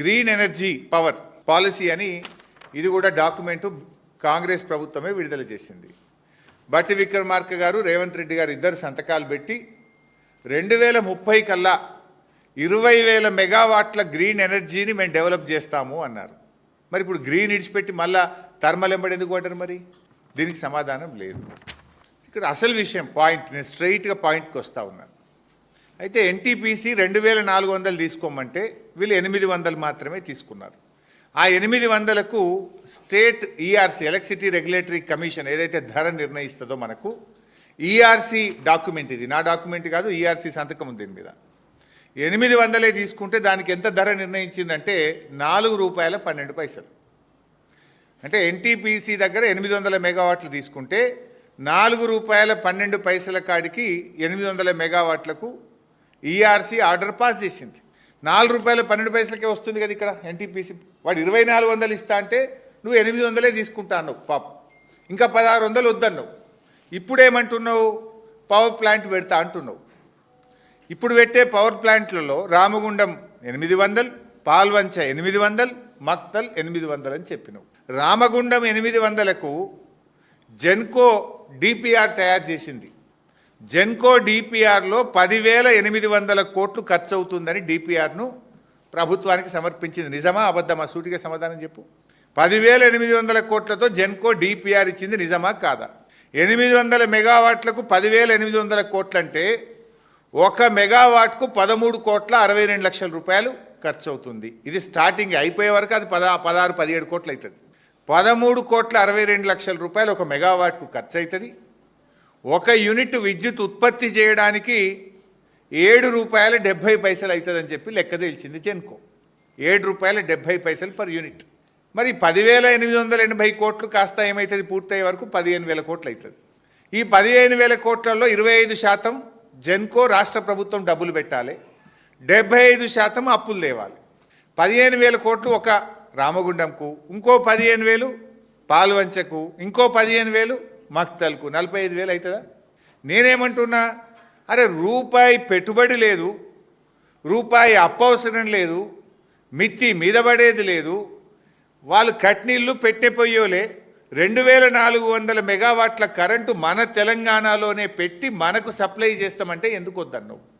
Green energy power policy అని ఇది కూడా డాక్యుమెంటు కాంగ్రెస్ ప్రభుత్వమే విడుదల చేసింది. బట్టి విక్రమార్క గారు రేవంత్ రెడ్డి గారు ఇద్దరు సంతకాలు పెట్టి రెండు వేల ముప్పై కల్లా ఇరవై వేల మెగావాట్ల గ్రీన్ ఎనర్జీని మేము డెవలప్ చేస్తాము అన్నారు. మరి ఇప్పుడు గ్రీన్ ఇడిచిపెట్టి మళ్ళా థర్మల్ ఎంబడి ఎందుకు అంటారు మరి? దీనికి సమాధానం లేదు. ఇక్కడ అసలు విషయం పాయింట్ నేను స్ట్రైట్గా పాయింట్కి వస్తూ ఉన్నాను అయితే ఎన్టీపీసీ రెండు వేల నాలుగు వందలు తీసుకోమంటే వీళ్ళు ఎనిమిది వందలు మాత్రమే తీసుకున్నారు. ఆ ఎనిమిది వందలకు state ERC electricity regulatory commission ఏదైతే ధర నిర్ణయిస్తుందో మనకు ఈఆర్సీ డాక్యుమెంట్ ఇది. నా డాక్యుమెంట్ కాదు ఈఆర్సీ సంతకం ఉంది దీని మీద. ఎనిమిది వందలే తీసుకుంటే దానికి ఎంత ధర నిర్ణయించిందంటే నాలుగు రూపాయల పన్నెండు పైసలు. అంటే ఎన్టీపీసీ దగ్గర ఎనిమిది వందల మెగావాట్లు తీసుకుంటే నాలుగు రూపాయల పన్నెండు పైసల కాడికి ఎనిమిది వందల మెగావాట్లకు ఈఆర్సీ ఆర్డర్ పాస్ చేసింది. నాలుగు రూపాయల పన్నెండు పైసలకే వస్తుంది కదా ఇక్కడ ఎన్టీపీసీ వాడు ఇరవై నాలుగు వందలు ఇస్తా అంటే నువ్వు ఎనిమిది వందలే తీసుకుంటా అన్నావు ఇంకా పదహారు వందలు వద్దన్నావు. ఇప్పుడేమంటున్నావు? పవర్ ప్లాంట్ పెడతా అంటున్నావు. ఇప్పుడు పెట్టే పవర్ ప్లాంట్లలో రామగుండం ఎనిమిది వందలు పాల్వంచ ఎనిమిది వందలు మక్తల్ ఎనిమిది వందలు అని చెప్పినావు. రామగుండం ఎనిమిది వందలకు జెన్కో డిపిఆర్ తయారు చేసింది. జెన్కో డిపిఆర్లో పదివేల ఎనిమిది వందల కోట్లు ఖర్చు అవుతుందని డిపిఆర్ను ప్రభుత్వానికి సమర్పించింది. నిజమా? అబద్ధమా? సూటిగా సమాధానం చెప్పు. పదివేల ఎనిమిది వందల కోట్లతో జెన్కో డిపిఆర్ ఇచ్చింది నిజమా కాదా? ఎనిమిది వందల మెగావాట్లకు పదివేల ఎనిమిది వందల కోట్లంటే ఒక మెగావాట్కు పదమూడు కోట్ల అరవై రెండు లక్షల రూపాయలు ఖర్చు అవుతుంది ఇది స్టార్టింగ్ అయిపోయే వరకు అది పద పదహారు పదిహేడు కోట్లు అవుతుంది పదమూడు కోట్ల అరవై రెండు లక్షల రూపాయలు ఒక మెగావాట్కు ఖర్చు అవుతుంది ఒక యూనిట్ విద్యుత్ ఉత్పత్తి చేయడానికి ఏడు రూపాయల డెబ్భై పైసలు అవుతుందని చెప్పి లెక్క తేల్చింది జెన్కో. ఏడు రూపాయల డెబ్భై పైసలు పర్ యూనిట్. మరి పదివేల ఎనిమిది వందల ఎనభై కోట్లు కాస్త ఏమవుతుంది పూర్తయ్యే వరకు పదిహేను వేల కోట్లు అవుతుంది ఈ పదిహేను వేల కోట్లలో ఇరవై ఐదు శాతం జెన్కో రాష్ట్ర ప్రభుత్వం డబ్బులు పెట్టాలి. డెబ్బై ఐదు శాతం అప్పులు తేవాలి. పదిహేను వేల కోట్లు ఒక రామగుండంకు ఇంకో పదిహేను వేలు పాల్వంచకు ఇంకో పదిహేను వేలు మక్తల్కు నలభై ఐదు వేలు అవుతుందా నేనేమంటున్నా అరే రూపాయి పెట్టుబడి లేదు రూపాయి అప్పవసరం లేదు మిత్తి మీద పడేది లేదు వాళ్ళు కట్నీళ్ళు పెట్టిపోయోలే రెండు వేల నాలుగు వందల మెగావాట్ల కరెంటు మన తెలంగాణలోనే పెట్టి మనకు సప్లై చేస్తామంటే ఎందుకు వద్దన్నావు?